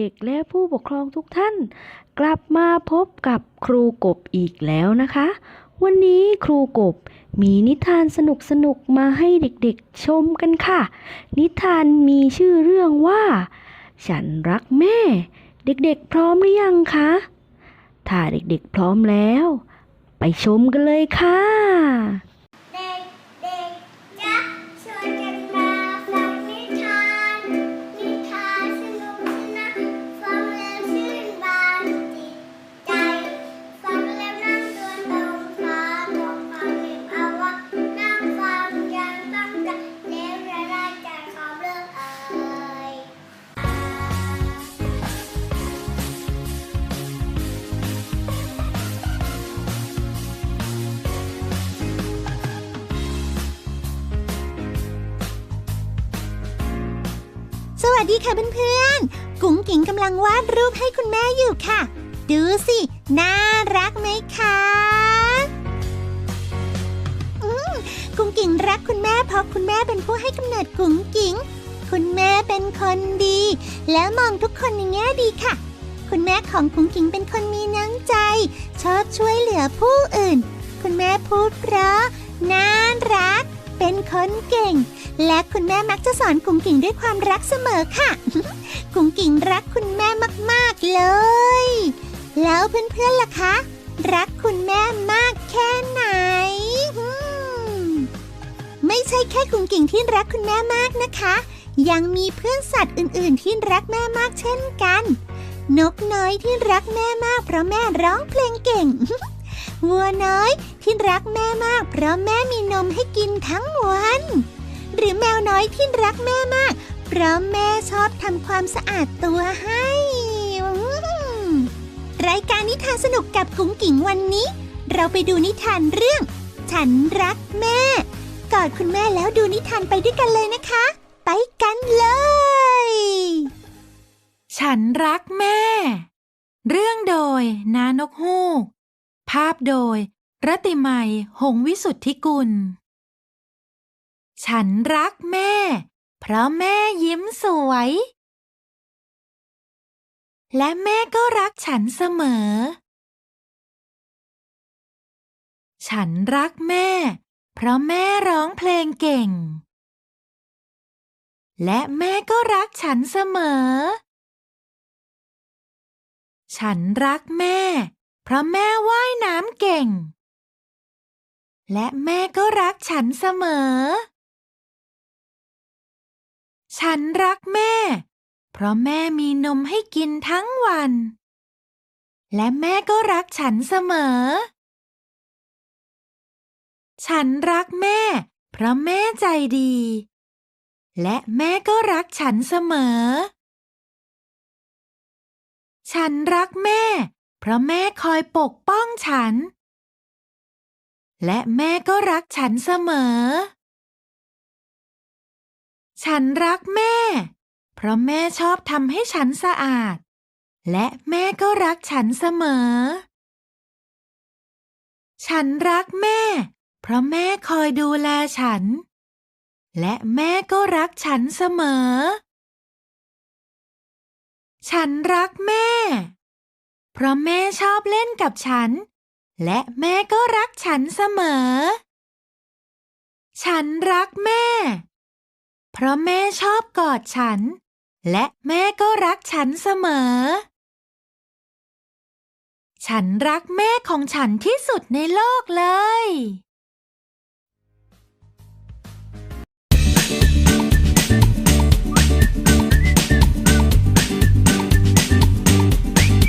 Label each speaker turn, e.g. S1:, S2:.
S1: เด็กๆ และผู้ปกครองทุกท่าน กลับมาพบกับครูกบอีกแล้วนะคะ วันนี้ครูกบมีนิทานสนุกๆมาให้เด็กๆชมกันค่ะ นิทานมีชื่อเรื่องว่า ฉันรักแม่ เด็กๆ พร้อมหรือยังคะ ถ้าเด็กๆ พร้อมแล้ว ไปชมกันเลยค่ะ
S2: สวั
S3: สดีค่ะเพื่อนๆ กุ้งกิ่งกำลังวาดรูปให้คุณแม่อยู่ค่ะ ดูสิ น่ารักไหมคะอืมกุ้งกิ่งรักคุณแม่เพราะคุณแม่เป็นผู้ให้กำเนิดกุ้งกิ่งคุณแม่เป็นคนดี และมองทุกคนในแง่ดีค่ะ คุณแม่ของกุ้งกิ่งเป็นคนมีน้ำใจ ชอบช่วยเหลือผู้อื่น คุณแม่พูดเพราะน่ารัก เป็นคนเก่ง และคุณแม่มักจะสอนกุ้งกิ่งด้วยความรักเสมอค่ะ กุ้งกิ่งรักคุณแม่มากๆเลย แล้วเพื่อนๆล่ะคะ รักคุณแม่มากแค่ไหน ไม่ใช่แค่กุ้งกิ่งที่รักคุณแม่มากนะคะ ยังมีเพื่อนสัตว์อื่นๆ ที่รักแม่มากเช่นกัน นกน้อยที่รักแม่มากเพราะแม่ร้องเพลงเก่งวัวน้อยที่รักแม่มากเพราะแม่มีนมให้กินทั้งวัน หรือแมวน้อยที่รักแม่มาก เพราะแม่ชอบทำความสะอาดตัวให้ รายการนิทานสนุกกับกุ้งกิ่งวันนี้ เราไปดูนิทานเรื่อง ฉันรักแม่ กอดคุณแม่แล้วดูนิทานไปด้วยกันเลยนะคะ ไปกันเลย
S4: ฉันรักแม่ เรื่องโดยนานกฮูก ภาพโดยรติไมยหงวิสุทธิกุล ฉันรักแม่ เพราะแม่ยิ้มสวย และแม่ก็รักฉันเสมอ ฉันรักแม่ เพราะแม่ร้องเพลงเก่ง และแม่ก็รักฉันเสมอ ฉันรักแม่ เพราะแม่ว่ายน้ำเก่งและแม่ก็รักฉันเสมอ ฉันรักแม่ เพราะแม่มีนมให้กินทั้งวัน และแม่ก็รักฉันเสมอ ฉันรักแม่ เพราะแม่ใจดี และแม่ก็รักฉันเสมอ ฉันรักแม่ เพราะแม่คอยปกป้องฉัน และแม่ก็รักฉันเสมอ ฉันรักแม่ เพราะแม่ชอบทำให้ฉันสะอาด และแม่ก็รักฉันเสมอ ฉันรักแม่ เพราะแม่คอยดูแลฉัน และแม่ก็รักฉันเสมอ ฉันรักแม่ เพราะแม่ชอบเล่นกับฉัน และแม่ก็รักฉันเสมอ ฉันรักแม่ เพราะแม่ชอบกอดฉัน และแม่ก็รักฉันเสมอ ฉันรักแม่ของฉันที่สุดในโลกเลย